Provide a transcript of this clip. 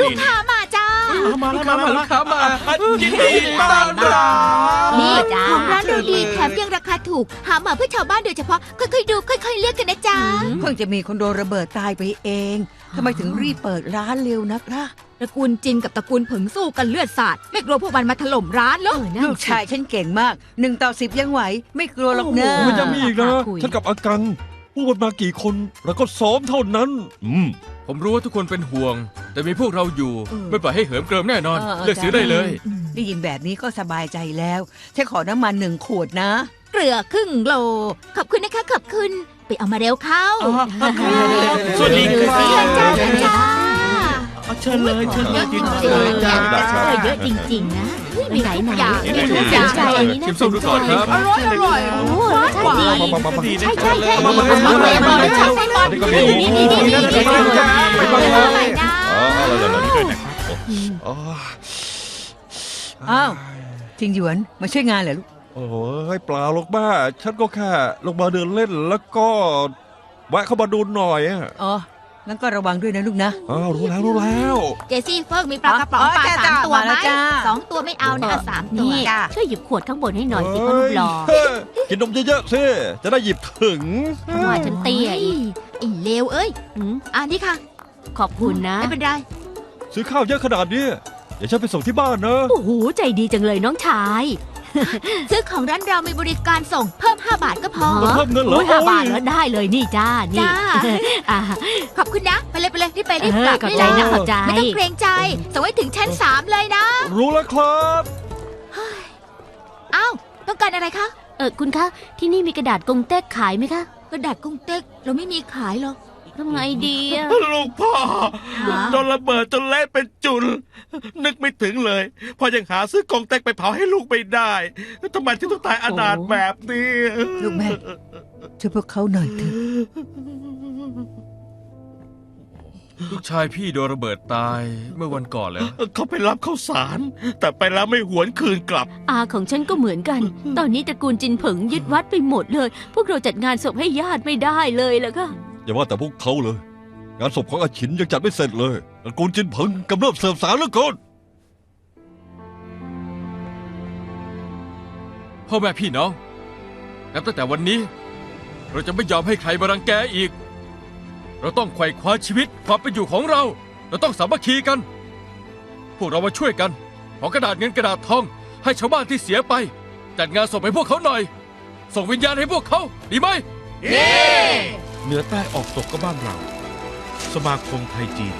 ลูกค้ามาจ้ามาแล้วมาแล้วครับมายินดีต้อนรับนี่ของร้านดูดีแถมยังราคาถูก หามาเพื่อชาวบ้านโดยเฉพาะ ค่อยๆดูค่อย ๆ เลือกกันนะจ๊ะเพิ่งจะมีคนโดนระเบิดตายไปเองทำไมถึงรีบเปิดร้านเร็วนักล่ะตระกูลจินกับตระกูลผงสู้กันเลือดสาด ไม่กลัวพวกมันมาถล่มร้านเหรอลูกชายฉันเก่งมากหนึ่งต่อสิบยังไหว ไม่กลัวหรอกเนอะมันจะมีอีกนะคุยฉันกับอากังพวกมันมากี่คนเราก็ซ้อมเท่านั้น อืมผมรู้ว่าทุกคนเป็นห่วง แต่มีพวกเราอยู่ ไม่ปล่อยให้เหิมเกริมแน่นอนเลือกซื้อได้เลย ได้ยินแบบนี้ก็สบายใจแล้วฉันขอน้ำมันหนึ่งขวดนะ เกลือครึ่งโล ขอบคุณนะคะ ขอบคุณ ไปเอามาเร็วเข้า สวัสดีครับ เชิญจ้าเชิญจ้า เชิญเลยเชิญเยอะจริงเชิญๆจ้านะเออเยอะจริงๆนะไม่ไหนไหนอยากนี่นี่นี่น่าสนใจอันนี้ชิน่ามสส้มนดูใจก่อนครับอร่อยอร่อยโอ้รสชาติดีมามามามาใช่ใช่ใช่มามามามาเลยมาเลยใช่ใช่เลยนี่ก็มีนี่นี่นี่นี่นี่ไปบ้างไปไปบ้าบ้างงไปนะอ๋ออะไรแบบนี้ด้วยนะครับอ๋ออ้าวทิงหยวนมาช่วยงานเหรอลูกโอ้ยเปล่าหรอกบ้า ฉันก็แค่ลงมาเดินเล่นแล้วก็แวะเข้ามาดูหน่อยอะอ๋อ งั้นก็ระวังด้วยนะลูกนะ อ้าวรู้แล้วรู้แล้ว เจซี่เฟิร์กมีปลากระป๋องอ๋อปลาจ้าสามตัวมาไหแล้มวจ้าสองตัวไม่เอานะเอาสามตัวนี่จ้าช่วยหยิบขวดข้างบนให้หน่อยสิพ่อรูปหล่อเฮ้ยกินนมเยอะๆสิจะได้หยิบถึง ว่าฉันเตี้ยอีกไอ้เลวเอ้ยอืมอ่านี่ค่ะขอบคุณนะ ไม่เป็นไรซื้อข้าวเยอะขนาดนี้เดี๋ยวฉันไปส่งที่บ้านนะ โอ้โหใจดีจังเลยน้องชาย ซื้อของร้านเรามีบริการส่งเพิ่ม 5 บาทก็พออ๋อเพิ่มเงินเหรอโอ้ยห้าโอ้ย บาทแล้วได้เลยนี่จ้า นี่จ้า อ่า ขอบคุณนะ ไปเลยไปเลยรีบไปรีบเอกอลับขอบได้ใจเลยนะขอบใจ ไม่ต้องเกรงใจ ส่งให้ถึงชั้น 3 เลยนะ รู้แล้วครับ อ้าว ต้องการอะไรคะเออคุณคะ ที่นี่มีกระดาษกงเต็กขายไหมคะ กระดาษกุ้งเต็กเราไม่มีขายหรอก ทำไงดีอะลูกพ่อหาโดนระเบิดจนเละเป็นจุน นึกไม่ถึงเลยพ่อยังหาซื้อกองแตกไปเผาให้ลูกไม่ได้ทำไมถึงต้องตายอนาถแบบนี้ลูกแม่ช่วยพวกเขาหน่อยเถอะลูกชายพี่โดนระเบิดตายเมื่อวันก่อนแล้วเขาไปรับข้าวสาร แต่ไปแล้วไม่หวนคืนกลับ อาของฉันก็เหมือนกัน ตอนนี้ตระกูลจินเผิงยึดวัดไปหมดเลย พวกเราจัดงานศพให้ญาติไม่ได้เลยแล้วก็ อย่าว่าแต่พวกเขาเลย งานศพของอาฉินยังจัดไม่เสร็จเลยตระกูลจินเพิงกำเริบเสริมสารแล้วก่อนพ่อแม่พี่น้อง นับตั้งแต่วันนี้ เราจะไม่ยอมให้ใครมารังแกอีก เราต้องไขว่คว้าชีวิตความเป็นอยู่ของเรา เราต้องสามัคคีกัน พวกเรามาช่วยกันขอกระดาษเงินกระดาษทอง ให้ชาวบ้านที่เสียไป จัดงานศพให้พวกเขาหน่อย ส่งวิญญาณให้พวกเขา ดีไหม เหนือใต้ออกตกก็บ้านเรา สมาคมไทยจีน